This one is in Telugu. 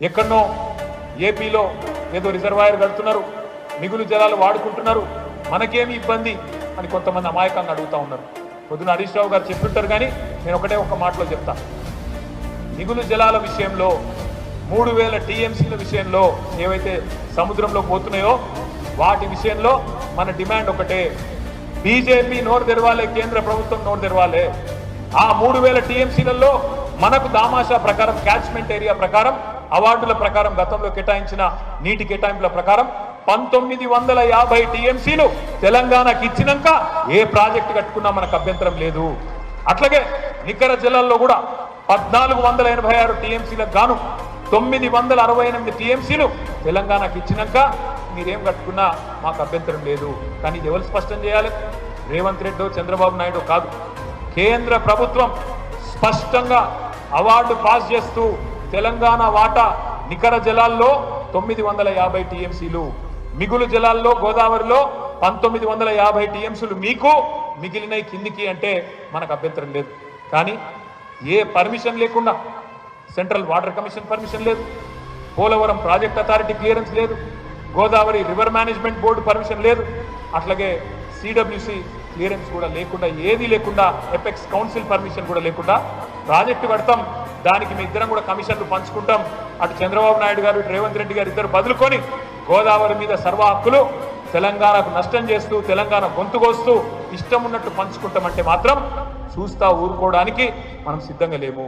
ఎక్కడనో ఏపీలో ఏదో రిజర్వాయర్ కడుతున్నారు మిగులు జలాలు వాడుకుంటున్నారు. మనకేమి ఇబ్బంది అని కొంతమంది అమాయకంగా అడుగుతా ఉన్నారు. పొద్దున హరీష్ రావు గారు చెప్తుంటారు కానీ నేను ఒకటే ఒక మాటలో చెప్తా. మిగులు జలాల విషయంలో మూడు వేల టీఎంసీల విషయంలో ఏవైతే సముద్రంలో పోతున్నాయో వాటి విషయంలో మన డిమాండ్ ఒకటే. బీజేపీ నోరు తెరవాలే కేంద్ర ప్రభుత్వం నోరు తెరవాలే. ఆ మూడు వేల టీఎంసీలలో మనకు దామాషా ప్రకారం క్యాచ్మెంట్ ఏరియా ప్రకారం అవార్డుల ప్రకారం గతంలో కేటాయించిన నీటి కేటాయింపుల ప్రకారం పంతొమ్మిది వందల యాభై టీఎంసీలు తెలంగాణకి ఇచ్చినాక ఏ ప్రాజెక్టు కట్టుకున్నా మనకు అభ్యంతరం లేదు. అట్లాగే నికర జిల్లాల్లో కూడా పద్నాలుగు వందల ఎనభై ఆరు టీఎంసీలకు గాను తొమ్మిది వందల అరవై ఎనిమిది టీఎంసీలు తెలంగాణకి ఇచ్చినాక మీరేం కట్టుకున్నా మాకు అభ్యంతరం లేదు. కానీ ఇది ఎవరు స్పష్టం చేయాలి? రేవంత్ రెడ్డి చంద్రబాబు నాయుడు కాదు. కేంద్ర ప్రభుత్వం స్పష్టంగా అవార్డు పాస్ చేస్తూ తెలంగాణ వాటా నికర జలాల్లో తొమ్మిది వందల యాభై టీఎంసీలు మిగులు జలాల్లో గోదావరిలో పంతొమ్మిది వందల యాభై టీఎంసీలు మీకు మిగిలినవి కిందికి అంటే మనకు అభ్యంతరం లేదు. కానీ ఏ పర్మిషన్ లేకుండా సెంట్రల్ వాటర్ కమిషన్ పర్మిషన్ లేదు పోలవరం ప్రాజెక్ట్ అథారిటీ క్లియరెన్స్ లేదు Godavari river management board permission లేదు అట్లాగే సిడబ్ల్యూసి క్లియరెన్స్ కూడా లేకుండా ఏది లేకుండా ఎపెక్స్ కౌన్సిల్ పర్మిషన్ కూడా లేకుండా ప్రాజెక్టు కడతాం దానికి మీ ఇద్దరం కూడా కమిషన్లు పంచుకుంటాం. అటు చంద్రబాబు నాయుడు గారు రేవంత్ రెడ్డి గారు ఇద్దరు బదులుకొని గోదావరి మీద సర్వ హక్కులు తెలంగాణకు నష్టం చేస్తూ తెలంగాణ గొంతుకొస్తూ ఇష్టం ఉన్నట్టు పంచుకుంటామంటే మాత్రం చూస్తా ఊరుకోవడానికి మనం సిద్ధంగా లేము.